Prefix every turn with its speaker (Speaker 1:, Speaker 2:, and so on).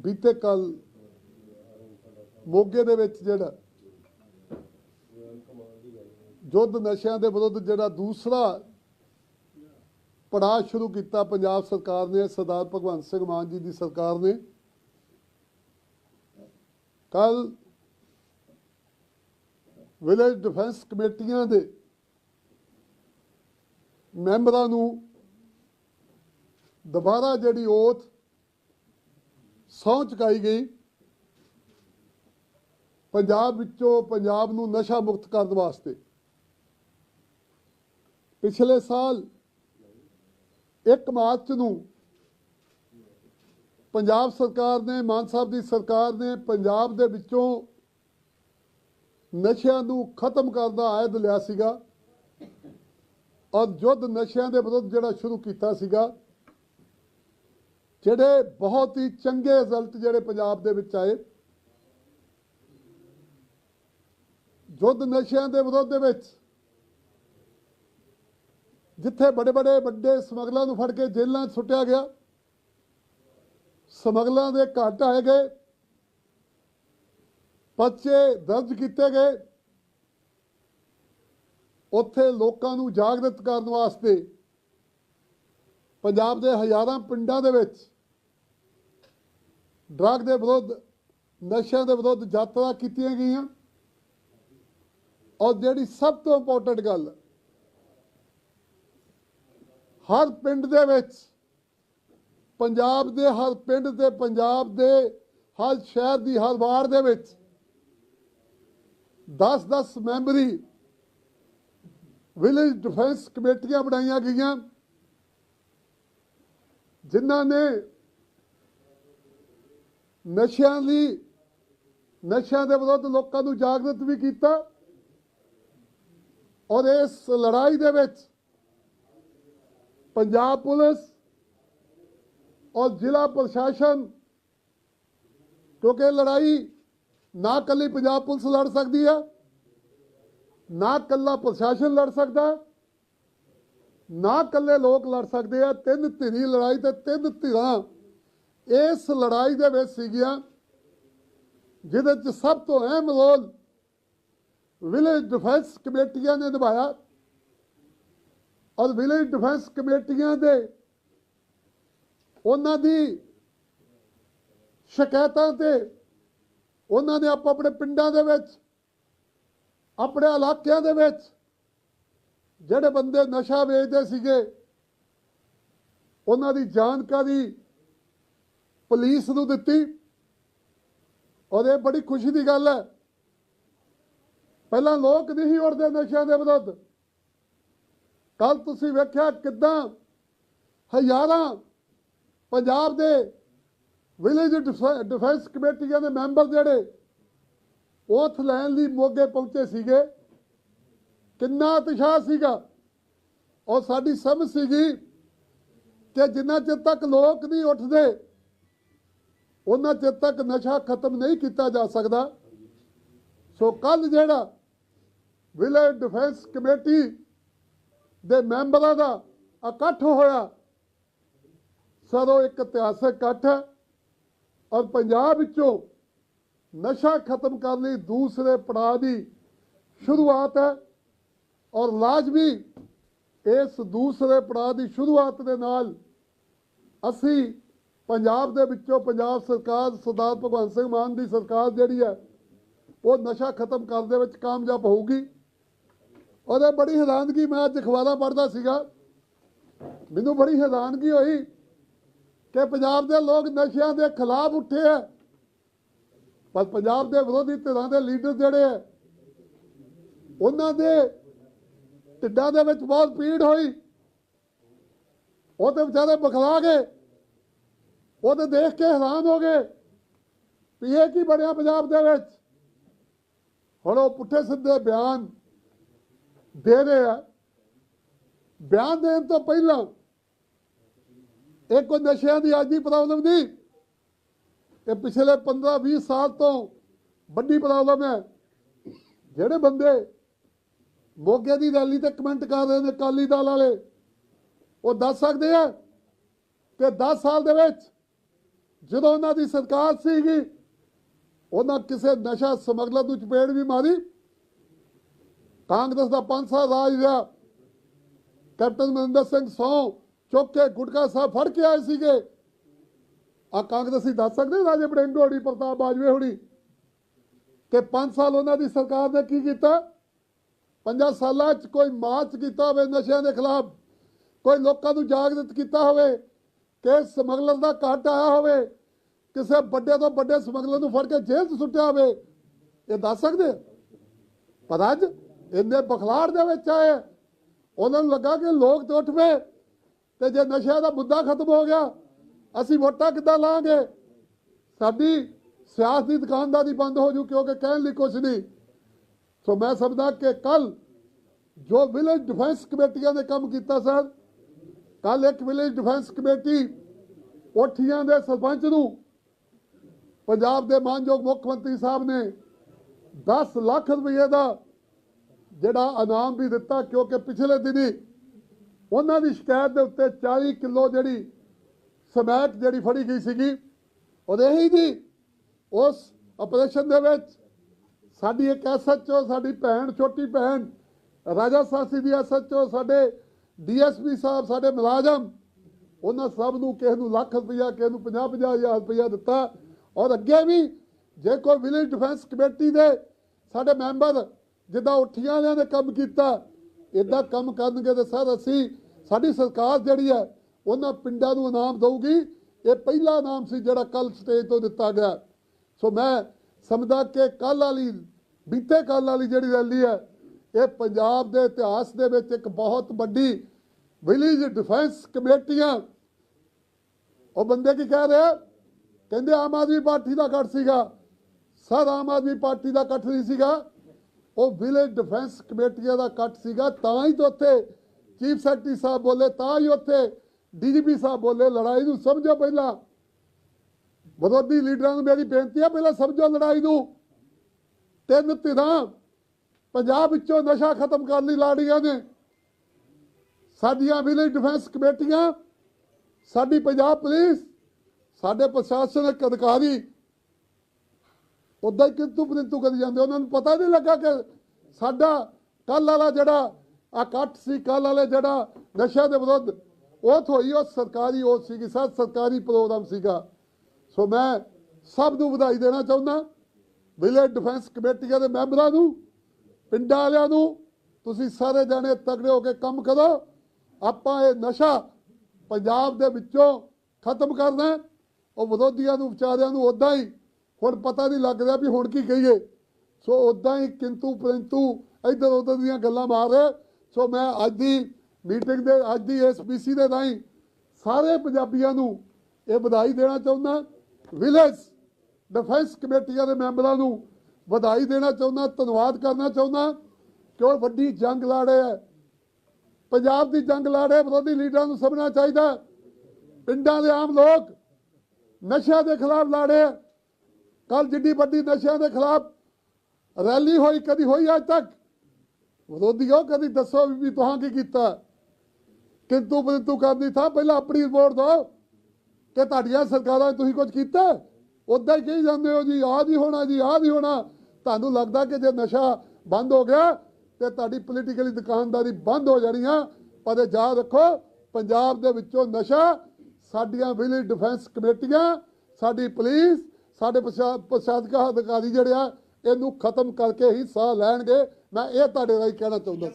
Speaker 1: ਬੀਤੇ ਕੱਲ ਮੋਗੇ ਦੇ ਵਿੱਚ ਜਿਹੜਾ ਯੁੱਧ ਨਸ਼ਿਆਂ ਦੇ ਵਿਰੁੱਧ ਜਿਹੜਾ ਦੂਸਰਾ ਪੜਾਅ ਸ਼ੁਰੂ ਕੀਤਾ ਪੰਜਾਬ ਸਰਕਾਰ ਨੇ, ਸਰਦਾਰ ਭਗਵੰਤ ਸਿੰਘ ਮਾਨ ਜੀ ਦੀ ਸਰਕਾਰ ਨੇ। ਕੱਲ ਵਿਲੇਜ ਡਿਫੈਂਸ ਕਮੇਟੀਆਂ ਦੇ ਮੈਂਬਰਾਂ ਨੂੰ ਦੁਬਾਰਾ ਜਿਹੜੀ ਓਥ ਸਹੁੰ ਚੁਕਾਈ ਗਈ। ਪੰਜਾਬ ਵਿੱਚੋਂ ਪੰਜਾਬ ਨੂੰ ਨਸ਼ਾ ਮੁਕਤ ਕਰਨ ਵਾਸਤੇ ਪਿਛਲੇ ਸਾਲ 1 ਮਾਰਚ ਨੂੰ ਪੰਜਾਬ ਸਰਕਾਰ ਨੇ, ਮਾਨ ਸਾਹਿਬ ਦੀ ਸਰਕਾਰ ਨੇ ਪੰਜਾਬ ਦੇ ਵਿੱਚੋਂ ਨਸ਼ਿਆਂ ਨੂੰ ਖਤਮ ਕਰਨ ਦਾ ਆਇਦ ਲਿਆ ਸੀਗਾ ਔਰ ਯੁੱਧ ਨਸ਼ਿਆਂ ਦੇ ਵਿਰੁੱਧ ਜਿਹੜਾ ਸ਼ੁਰੂ ਕੀਤਾ ਸੀਗਾ। ਜਿਹੜੇ ਬਹੁਤ ਹੀ ਚੰਗੇ ਰਿਜ਼ਲਟ ਜਿਹੜੇ ਪੰਜਾਬ ਦੇ ਵਿੱਚ ਆਏ, ਯੁੱਧ ਨਸ਼ਿਆਂ ਦੇ ਵਿਰੋਧ ਦੇ ਵਿੱਚ, ਜਿੱਥੇ ਬੜੇ ਬੜੇ ਵੱਡੇ ਸਮਗਲਰਾਂ ਨੂੰ ਫੜ ਕੇ ਜੇਲ੍ਹਾਂ 'ਚ ਸੁੱਟਿਆ ਗਿਆ, ਸਮਗਲਰਾਂ ਦੇ ਘਰ ਆਏ ਗਏ, ਪਰਚੇ ਦਰਜ ਕੀਤੇ ਗਏ, ਉੱਥੇ ਲੋਕਾਂ ਨੂੰ ਜਾਗਰਤ ਕਰਨ ਵਾਸਤੇ ਪੰਜਾਬ ਦੇ ਹਜ਼ਾਰਾਂ ਪਿੰਡਾਂ ਦੇ ਵਿੱਚ ਡਰੱਗ ਦੇ ਵਿਰੁੱਧ, ਨਸ਼ਿਆਂ ਦੇ ਵਿਰੁੱਧ ਯਾਤਰਾ ਕੀਤੀਆਂ ਗਈਆਂ। ਔਰ ਜਿਹੜੀ ਸਭ ਤੋਂ ਇੰਪੋਰਟੈਂਟ ਗੱਲ, ਹਰ ਪਿੰਡ ਦੇ ਵਿੱਚ, ਪੰਜਾਬ ਦੇ, ਹਰ ਪਿੰਡ ਤੇ ਪੰਜਾਬ ਦੇ, ਹਰ ਸ਼ਹਿਰ ਦੀ, ਹਰ ਵਾਰ ਦੇ ਵਿੱਚ 10-10 ਮੈਂਬਰੀ ਵਿਲੇਜ ਡਿਫੈਂਸ ਕਮੇਟੀਆਂ ਬਣਾਈਆਂ ਗਈਆਂ, ਜਿਨ੍ਹਾਂ ਨੇ ਨਸ਼ਿਆਂ ਦੀ, ਨਸ਼ਿਆਂ ਦੇ ਵਿਰੁੱਧ ਲੋਕਾਂ ਨੂੰ ਜਾਗਰਤ ਵੀ ਕੀਤਾ ਔਰ ਇਸ ਲੜਾਈ ਦੇ ਵਿੱਚ ਪੰਜਾਬ ਪੁਲਿਸ ਔਰ ਜ਼ਿਲ੍ਹਾ ਪ੍ਰਸ਼ਾਸਨ, ਕਿਉਂਕਿ ਲੜਾਈ ਨਾ ਕੱਲੀ ਪੰਜਾਬ ਪੁਲਿਸ ਲੜ ਸਕਦੀ ਹੈ ਨਾ ਕੱਲਾ ਪ੍ਰਸ਼ਾਸਨ ਲੜ ਸਕਦਾ, ਨਾ ਕੱਲੇ ਲੋਕ ਲੜ ਸਕਦੇ ਆ, ਤਿੰਨ ਧਿਰੀ ਲੜਾਈ ਤੇ ਤਿੰਨ ਧਿਰਾਂ ਇਸ ਲੜਾਈ ਦੇ ਵਿੱਚ ਸੀਗੀਆਂ, ਜਿਹਦੇ ਚ ਸਭ ਤੋਂ ਅਹਿਮ ਰੋਲ ਵਿਲੇਜ ਡਿਫੈਂਸ ਕਮੇਟੀਆਂ ਨੇ ਨਿਭਾਇਆ। ਔਰ ਵਿਲੇਜ ਡਿਫੈਂਸ ਕਮੇਟੀਆਂ ਦੇ ਉਹਨਾਂ ਦੀ ਸ਼ਿਕਾਇਤਾਂ ਤੇ ਉਹਨਾਂ ਨੇ ਆਪ ਆਪਣੇ ਪਿੰਡਾਂ ਦੇ ਵਿੱਚ, ਆਪਣੇ ਇਲਾਕਿਆਂ ਦੇ ਵਿੱਚ ਜਿਹੜੇ ਬੰਦੇ ਨਸ਼ਾ ਵੇਚਦੇ ਸੀਗੇ, ਉਹਨਾਂ ਦੀ ਜਾਣਕਾਰੀ ਪੁਲਿਸ ਨੂੰ ਦਿੱਤੀ। ਔਰ ਇਹ ਬੜੀ ਖੁਸ਼ੀ ਦੀ ਗੱਲ ਹੈ। ਪਹਿਲਾਂ ਲੋਕ ਨਹੀਂ ਉੜਦੇ ਨਸ਼ਿਆਂ ਦੇ ਵਿਰੁੱਧ। ਕੱਲ ਤੁਸੀਂ ਵੇਖਿਆ ਕਿਦਾਂ ਹਜ਼ਾਰਾਂ ਪੰਜਾਬ ਦੇ ਵਿਲੇਜ ਡਿਫੈਂਸ ਕਮੇਟੀਆਂ ਦੇ ਮੈਂਬਰ ਜਿਹੜੇ ਉਥ ਲੈਣ ਲਈ ਮੋਗੇ ਪਹੁੰਚੇ ਸੀਗੇ। ਕਿੰਨਾ ਉਤਸ਼ਾਹ ਸੀਗਾ। ਔਰ ਸਾਡੀ ਸਮਝ ਸੀਗੀ ਕਿ ਜਿੰਨਾ ਚਿਰ ਤੱਕ ਲੋਕ ਨਹੀਂ ਉੱਠਦੇ ਉਹਨਾਂ ਚਿਰ ਤੱਕ ਨਸ਼ਾ ਖਤਮ ਨਹੀਂ ਕੀਤਾ ਜਾ ਸਕਦਾ। ਸੋ ਕੱਲ ਜਿਹੜਾ ਵਿਲੇਜ ਡਿਫੈਂਸ ਕਮੇਟੀ ਦੇ ਮੈਂਬਰਾਂ ਦਾ ਇਕੱਠ ਹੋਇਆ ਸਦੋਂ ਇੱਕ ਇਤਿਹਾਸਕ ਇਕੱਠ ਹੈ ਔਰ ਪੰਜਾਬ ਵਿੱਚੋਂ ਨਸ਼ਾ ਖਤਮ ਕਰਨ ਲਈ ਦੂਸਰੇ ਪੜਾਅ ਦੀ ਸ਼ੁਰੂਆਤ ਹੈ ਔਰ ਲਾਜ਼ਮੀ ਇਸ ਦੂਸਰੇ ਪੜਾਅ ਦੀ ਸ਼ੁਰੂਆਤ ਦੇ ਨਾਲ ਅਸੀਂ ਪੰਜਾਬ ਦੇ ਵਿੱਚੋਂ ਪੰਜਾਬ ਸਰਕਾਰ, ਸਰਦਾਰ ਭਗਵੰਤ ਸਿੰਘ ਮਾਨ ਦੀ ਸਰਕਾਰ ਜਿਹੜੀ ਹੈ, ਉਹ ਨਸ਼ਾ ਖਤਮ ਕਰਨ ਦੇ ਵਿੱਚ ਕਾਮਯਾਬ ਹੋਊਗੀ। ਉਹਦੇ ਬੜੀ ਹੈਰਾਨਗੀ, ਮੈਂ ਅੱਜ ਅਖਬਾਰਾਂ ਪੜ੍ਹਦਾ ਸੀਗਾ। ਮੈਨੂੰ ਬੜੀ ਹੈਰਾਨਗੀ ਹੋਈ ਕਿ ਪੰਜਾਬ ਦੇ ਲੋਕ ਨਸ਼ਿਆਂ ਦੇ ਖਿਲਾਫ ਉੱਠੇ ਆ ਪਰ ਪੰਜਾਬ ਦੇ ਵਿਰੋਧੀ ਧਿਰਾਂ ਦੇ ਲੀਡਰ ਜਿਹੜੇ ਆ ਉਹਨਾਂ ਦੇ ਢਿੱਡਾਂ ਦੇ ਵਿੱਚ ਬਹੁਤ ਪੀੜ ਹੋਈ। ਉਹ ਤੇ ਵਿਚਾਰੇ ਬਖਲਾ ਗਏ। ਉਹ ਤੇ ਦੇਖ ਕੇ ਹੈਰਾਨ ਹੋ ਗਏ ਵੀ ਇਹ ਕੀ ਬਣਿਆ ਪੰਜਾਬ ਦੇ ਵਿੱਚ? ਹੁਣ ਉਹ ਪੁੱਠੇ ਸਿੱਧੇ ਬਿਆਨ ਦੇ ਰਹੇ ਆ। ਬਿਆਨ ਦੇਣ ਤੋਂ ਪਹਿਲਾਂ ਇਹ ਕੋਈ ਨਸ਼ਿਆਂ ਦੀ ਅੱਜ ਦੀ ਪ੍ਰੋਬਲਮ ਨਹੀਂ। ਇਹ ਪਿਛਲੇ 15 20 ਸਾਲ ਤੋਂ ਵੱਡੀ ਪ੍ਰੋਬਲਮ ਹੈ। ਜਿਹੜੇ ਬੰਦੇ ਮੋਗੇ ਦੀ ਰੈਲੀ ਤੇ ਕਮੈਂਟ ਕਰ ਰਹੇ ਨੇ ਕਾਲੀ ਦਲ ਵਾਲੇ, ਉਹ ਦੱਸ ਸਕਦੇ ਆ ਕਿ 10 ਸਾਲ ਦੇ ਵਿੱਚ ਜਦੋਂ ਉਹਨਾਂ ਦੀ ਸਰਕਾਰ ਸੀਗੀ, ਉਹਨਾਂ ਕਿਸੇ ਨਸ਼ਾ ਸਮਗਲਰ ਨੂੰ ਚਪੇੜ ਵੀ ਮਾਰੀ। ਕਾਂਗਰਸ ਦਾ 5 ਸਾਲ ਰਾਜ ਰਿਹਾ। ਕੈਪਟਨ ਮਨਿੰਦਰ ਸਿੰਘ ਸੌ ਚੁੱਕ ਕੇ ਗੁਟਕਾ ਸਾਹਿਬ ਫੜ ਕੇ ਆਏ ਸੀਗੇ। ਆ ਕਾਂਗਰਸੀ ਦੱਸ ਸਕਦੇ ਰਾਜੇ ਬੜਿੰਗ ਹੋਣੀ, ਪ੍ਰਤਾਪ ਬਾਜਵੇ ਹੋਣੀ? ਕਿ 5 ਸਾਲ ਉਹਨਾਂ ਦੀ ਸਰਕਾਰ ਨੇ ਕੀ ਕੀਤਾ? ਪੰਜਾਂ ਸਾਲਾਂ 'ਚ ਕੋਈ ਮਾਰਚ ਕੀਤਾ ਹੋਵੇ ਨਸ਼ਿਆਂ ਦੇ ਖਿਲਾਫ, ਕੋਈ ਲੋਕਾਂ ਨੂੰ ਜਾਗਰਤ ਕੀਤਾ ਹੋਵੇ ਕਿ ਸਮਗਲਰ ਦਾ ਕੱਟ ਆਇਆ ਹੋਵੇ, ਕਿਸੇ ਵੱਡੇ ਤੋਂ ਵੱਡੇ ਸਮਗਲਰ ਨੂੰ ਫੜ ਕੇ ਜੇਲ੍ਹ 'ਚ ਸੁੱਟਿਆ ਹੋਵੇ, ਇਹ ਦੱਸ ਸਕਦੇ ਆ? ਪਰ ਅੱਜ ਇੰਨੇ ਬਖਲਾੜ ਦੇ ਵਿੱਚ ਆਏ, ਉਹਨਾਂ ਨੂੰ ਲੱਗਾ ਕਿ ਲੋਕ ਤੇ ਉੱਠ ਪਏ ਤੇ ਜੇ ਨਸ਼ਿਆਂ ਦਾ ਮੁੱਦਾ ਖਤਮ ਹੋ ਗਿਆ, ਅਸੀਂ ਵੋਟਾਂ ਕਿੱਦਾਂ ਲਾਂਗੇ ਸਾਡੀ ਸਿਆਸਤ ਦੀ ਦੁਕਾਨਦਾਰੀ ਬੰਦ ਹੋ ਜੂ, ਕਿਉਂਕਿ ਕਹਿਣ ਲਈ ਕੁਛ ਨਹੀਂ ਸੋ ਮੈਂ ਸਮਝਦਾ ਕਿ ਕੱਲ ਜੋ ਵਿਲੇਜ ਡਿਫੈਂਸ ਕਮੇਟੀਆਂ ਨੇ ਕੰਮ ਕੀਤਾ, ਸਰ ਕੱਲ ਇੱਕ ਵਿਲੇਜ ਡਿਫੈਂਸ ਕਮੇਟੀ ਕੋਠੀਆਂ ਦੇ ਸਰਪੰਚ ਨੂੰ ਪੰਜਾਬ ਦੇ ਮਾਨਯੋਗ ਮੁੱਖ ਮੰਤਰੀ ਸਾਹਿਬ ਨੇ 10 ਲੱਖ ਰੁਪਏ ਦਾ ਜਿਹੜਾ ਇਨਾਮ ਵੀ ਦਿੱਤਾ, ਕਿਉਂਕਿ ਪਿਛਲੇ ਦਿਨੀ ਉਹਨਾਂ ਦੀ ਸ਼ਿਕਾਇਤ ਦੇ ਉੱਤੇ 40 ਕਿਲੋ ਜਿਹੜੀ ਸਮੈਕ ਜਿਹੜੀ ਫੜੀ ਗਈ ਸੀਗੀ ਉਹਦੇ ਹੀ ਜੀ ਉਸ ਆਪਰੇਸ਼ਨ ਦੇ ਵਿੱਚ ਸਾਡੀ ਇੱਕ ਐਸਐਚਓ ਸਾਡੀ ਭੈਣ, ਛੋਟੀ ਭੈਣ ਰਾਜਾ ਸਾਸੀ ਦੀ ਐਸਐਚਓ ਸਾਡੇ ਡੀਐਸਪੀ ਸਾਹਿਬ ਸਾਡੇ ਮੁਲਾਜ਼ਮ, ਉਹਨਾਂ ਸਭ ਨੂੰ ਕਿਸੇ ਨੂੰ ਲੱਖ ਰੁਪਇਆ ਕਿਸੇ ਨੂੰ 50 50 ਹਜ਼ਾਰ ਰੁਪਇਆ ਦਿੱਤਾ। ਔਰ ਅੱਗੇ ਵੀ ਜੇ ਕੋਈ ਵਿਲੇਜ ਡਿਫੈਂਸ ਕਮੇਟੀ ਦੇ ਸਾਡੇ ਮੈਂਬਰ ਜਿੱਦਾਂ ਉੱਠੀਆਂ ਵਾਲਿਆਂ ਨੇ ਕੰਮ ਕੀਤਾ ਇਦਾਂ ਕੰਮ ਕਰਨਗੇ ਤਾਂ ਸਰ ਅਸੀਂ, ਸਾਡੀ ਸਰਕਾਰ ਜਿਹੜੀ ਹੈ, ਉਹਨਾਂ ਪਿੰਡਾਂ ਨੂੰ ਇਨਾਮ ਦਊਗੀ। ਇਹ ਪਹਿਲਾ ਇਨਾਮ ਸੀ ਜਿਹੜਾ ਕੱਲ ਸਟੇਜ ਤੋਂ ਦਿੱਤਾ ਗਿਆ। ਸੋ ਮੈਂ ਸਮਝਦਾ ਕਿ ਕੱਲ ਵਾਲੀ, ਬੀਤੇ ਕੱਲ ਵਾਲੀ ਜਿਹੜੀ ਰੈਲੀ ਹੈ, ਇਹ ਪੰਜਾਬ ਦੇ ਇਤਿਹਾਸ ਦੇ ਵਿੱਚ ਇੱਕ ਬਹੁਤ ਵੱਡੀ ਵਿਲੇਜ ਡਿਫੈਂਸ ਕਮੇਟੀਆਂ। ਉਹ ਬੰਦੇ ਕੀ ਕਹਿ ਰਹੇ? ਕਹਿੰਦੇ ਆਮ ਆਦਮੀ ਪਾਰਟੀ ਦਾ ਇਕੱਠ ਸੀਗਾ। ਸਰ, ਆਮ ਆਦਮੀ ਪਾਰਟੀ ਦਾ ਇਕੱਠ ਨਹੀਂ ਸੀਗਾ। ਉਹ ਵਿਲੇਜ ਡਿਫੈਂਸ ਕਮੇਟੀਆਂ ਦਾ ਇਕੱਠ ਸੀਗਾ। ਤਾਂ ਹੀ ਤਾਂ ਉੱਥੇ ਚੀਫ ਸੈਕਟਰੀ ਸਾਹਿਬ ਬੋਲੇ, ਤਾਂ ਹੀ ਉੱਥੇ ਡੀਜੀਪੀ ਸਾਹਿਬ ਬੋਲੇ, ਲੜਾਈ ਨੂੰ ਸਮਝੋ ਪਹਿਲਾਂ। ਵਿਰੋਧੀ ਲੀਡਰਾਂ ਨੂੰ ਮੇਰੀ ਬੇਨਤੀ ਹੈ, ਪਹਿਲਾਂ ਸਮਝੋ ਲੜਾਈ ਨੂੰ। ਤਿੰਨ ਧਿਰਾਂ, ਪੰਜਾਬ ਵਿੱਚੋਂ ਨਸ਼ਾ ਖਤਮ ਕਰਨ ਲਈ ਲਾੜੀਆਂ ਨੇ। ਸਾਡੀਆਂ ਵਿਲੇਜ ਡਿਫੈਂਸ ਕਮੇਟੀਆਂ, ਸਾਡੀ ਪੰਜਾਬ ਪੁਲਿਸ, ਸਾਡੇ ਪ੍ਰਸ਼ਾਸਨਿਕ ਅਧਿਕਾਰੀ। ਉਦਾਂ ਹੀ ਕਿੰਤੂ ਪਰੰਤੂ ਕਰੀ ਜਾਂਦੇ, ਉਹਨਾਂ ਨੂੰ ਪਤਾ ਨਹੀਂ ਲੱਗਾ ਕਿ ਸਾਡਾ ਕੱਲ ਵਾਲਾ ਜਿਹੜਾ ਇਕੱਠ ਸੀ ਕੱਲ ਵਾਲੇ ਜਿਹੜਾ ਨਸ਼ਾ ਦੇ ਵਿਰੁੱਧ, ਉਹ ਹੋਈ ਉਹ ਸਰਕਾਰੀ ਉਹ ਸੀਗੀ, ਸਰ ਸਰਕਾਰੀ ਪ੍ਰੋਗਰਾਮ ਸੀਗਾ। ਸੋ ਮੈਂ ਸਭ ਨੂੰ ਵਧਾਈ ਦੇਣਾ ਚਾਹੁੰਦਾ ਵਿਲੇਜ ਡਿਫੈਂਸ ਕਮੇਟੀਆਂ ਦੇ ਮੈਂਬਰਾਂ ਨੂੰ, ਪਿੰਡਾਂ ਵਾਲਿਆਂ ਨੂੰ, ਤੁਸੀਂ ਸਾਰੇ ਜਾਣੇ ਤਗੜੇ ਹੋ ਕੇ ਕੰਮ ਕਰੋ। ਆਪਾਂ ਇਹ ਨਸ਼ਾ ਪੰਜਾਬ ਦੇ ਵਿੱਚੋਂ ਖਤਮ ਕਰਨਾ ਉਹ ਵਿਰੋਧੀਆਂ ਨੂੰ, ਵਿਚਾਰਿਆਂ ਨੂੰ ਉਦਾਂ ਹੀ ਹੁਣ ਪਤਾ ਨਹੀਂ ਲੱਗ ਰਿਹਾ ਵੀ ਹੁਣ ਕੀ ਕਹੀਏ। ਸੋ ਉਦਾਂ ਹੀ ਕਿੰਤੂ ਪਰੰਤੂ ਇੱਧਰ ਉੱਧਰ ਦੀਆਂ ਗੱਲਾਂ ਮਾਰ ਰਹੇ। ਸੋ ਮੈਂ ਅੱਜ ਦੀ ਮੀਟਿੰਗ ਦੇ, ਅੱਜ ਦੀ ਐਸਪੀਸੀ ਦੇ ਰਾਹੀਂ ਸਾਰੇ ਪੰਜਾਬੀਆਂ ਨੂੰ ਇਹ ਵਧਾਈ ਦੇਣਾ ਚਾਹੁੰਦਾ। ਵਿਲੇਜ ਡਿਫੈਂਸ ਕਮੇਟੀਆਂ ਦੇ ਮੈਂਬਰਾਂ ਨੂੰ ਵਧਾਈ ਦੇਣਾ ਚਾਹੁੰਦਾ, ਧੰਨਵਾਦ ਕਰਨਾ ਚਾਹੁੰਦਾ। ਕਿ ਉਹ ਵੱਡੀ ਜੰਗ ਲੜ ਰਹੇ ਹੈ। ਪੰਜਾਬ ਦੀ ਜੰਗ ਲੜ ਵਿਰੋਧੀ ਲੀਡਰਾਂ ਨੂੰ ਸਮਝਣਾ ਚਾਹੀਦਾ ਪਿੰਡਾਂ ਦੇ ਆਮ ਲੋਕ ਨਸ਼ਿਆਂ ਦੇ ਖਿਲਾਫ ਲੜੇ ਕੱਲ ਜਿੱਡੀ ਵੱਡੀ ਨਸ਼ਿਆਂ ਦੇ ਖਿਲਾਫ ਰੈਲੀ ਹੋਈ, ਕਦੀ ਹੋਈ ਅੱਜ ਤੱਕ? ਵਿਰੋਧੀਓ, ਕਦੀ ਦੱਸੋ ਵੀ ਵੀ ਤੁਹਾਂ ਕੀ ਕੀਤਾ? ਕਿੰਤੂ ਪਰੰਤੂ ਕਰਨੀ ਥਾ ਪਹਿਲਾਂ ਆਪਣੀ ਰਿਪੋਰਟ ਦਿਓ ਕਿ ਤੁਹਾਡੀਆਂ ਸਰਕਾਰਾਂ ਤੁਸੀਂ ਕੁਝ ਕੀਤਾ? ਉਦਾਂ ਹੀ ਕਹੀ ਜਾਂਦੇ ਹੋ ਜੀ, ਆਹ ਨਹੀਂ ਹੋਣਾ ਜੀ, ਆਹ ਨਹੀਂ ਹੋਣਾ। ਤੁਹਾਨੂੰ ਲੱਗਦਾ ਕਿ ਜੇ ਨਸ਼ਾ ਬੰਦ ਹੋ ਗਿਆ ਤੇ ਤੁਹਾਡੀ ਪੋਲੀਟੀਕਲੀ ਦੁਕਾਨਦਾਰੀ ਬੰਦ ਹੋ ਜਾਣੀ ਆ। ਪਰ ਇਹ ਯਾਦ ਰੱਖੋ, ਪੰਜਾਬ ਦੇ ਵਿੱਚੋਂ ਨਸ਼ਾ, ਸਾਡੀਆਂ ਵਿਲੇਜ ਡਿਫੈਂਸ ਕਮੇਟੀਆਂ, ਸਾਡੀ ਪੁਲਿਸ ਸਾਡੇ ਪ੍ਰਸ਼ਾ- ਪ੍ਰਸ਼ਾਸਕ ਅਧਿਕਾਰੀ ਜਿਹੜੇ ਆ, ਇਹਨੂੰ ਖਤਮ ਕਰਕੇ ਹੀ ਸਾਹ ਲੈਣਗੇ। ਮੈਂ ਇਹ ਤੁਹਾਡੇ ਰਾਹੀਂ ਕਹਿਣਾ ਚਾਹੁੰਦਾ।